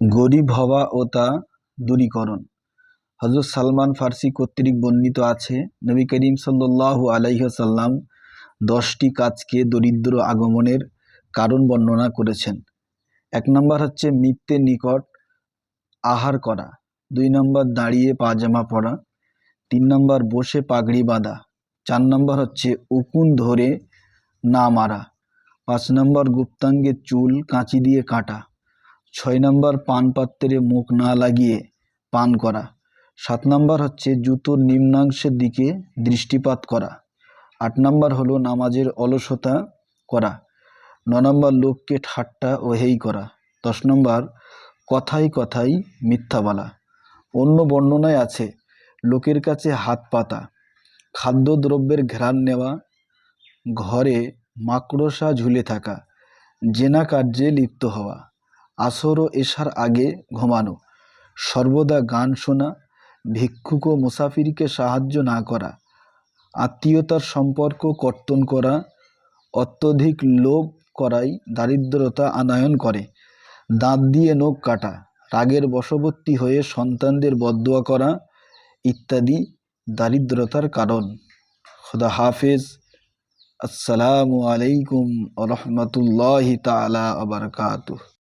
গরিব হওয়া ও তা দূরীকরণ। হজরত সালমান ফার্সি কর্তৃক বর্ণিত আছে, নবী করিম সাল্লাহ আলাইসাল্লাম দশটি কাজকে দরিদ্র আগমনের কারণ বর্ণনা করেছেন। এক নম্বর হচ্ছে মৃত্যের নিকট আহার করা। দুই নম্বর দাঁড়িয়ে পাজামা পরা। তিন নম্বর বসে পাগড়ি বাঁধা। চার নম্বর হচ্ছে উকুন ধরে না মারা। পাঁচ নম্বর গুপ্তাঙ্গের চুল কাঁচি দিয়ে কাটা। ছয় নম্বর পান পাত্রে মুখ না লাগিয়ে পান করা। সাত নম্বর হচ্ছে জুতোর নিম্নাংশের দিকে দৃষ্টিপাত করা। আট নম্বর হলো নামাজের অলসতা করা। ন নম্বর লোককে ঠাট্টা ও হেই করা। দশ নম্বর কথাই কথাই মিথ্যা বলা। অন্য বর্ণনায় আছে, লোকের কাছে হাত পাতা, খাদ্যদ্রব্যের ঘ্রাণ নেওয়া, ঘরে মাকড়সা ঝুলে থাকা, জেনা কার্যে লিপ্ত হওয়া। আসর ও এশার আগে ঘুমানো। সর্বদা গান শোনা, ভিক্ষুক ও মুসাফিরকে সাহায্য না করা, আত্মীয়তার সম্পর্ক কর্তন করা, অত্যধিক লোভ করাই দারিদ্রতা আনায়ন করে। দাঁত দিয়ে নখ কাটা, রাগের বশবর্তী হয়ে সন্তানদের বদোয়া করা ইত্যাদি দারিদ্রতার কারণ। খুদা হাফেজ। আসসালামু আলাইকুম রহমতুল্লাহ তালা আবরকাত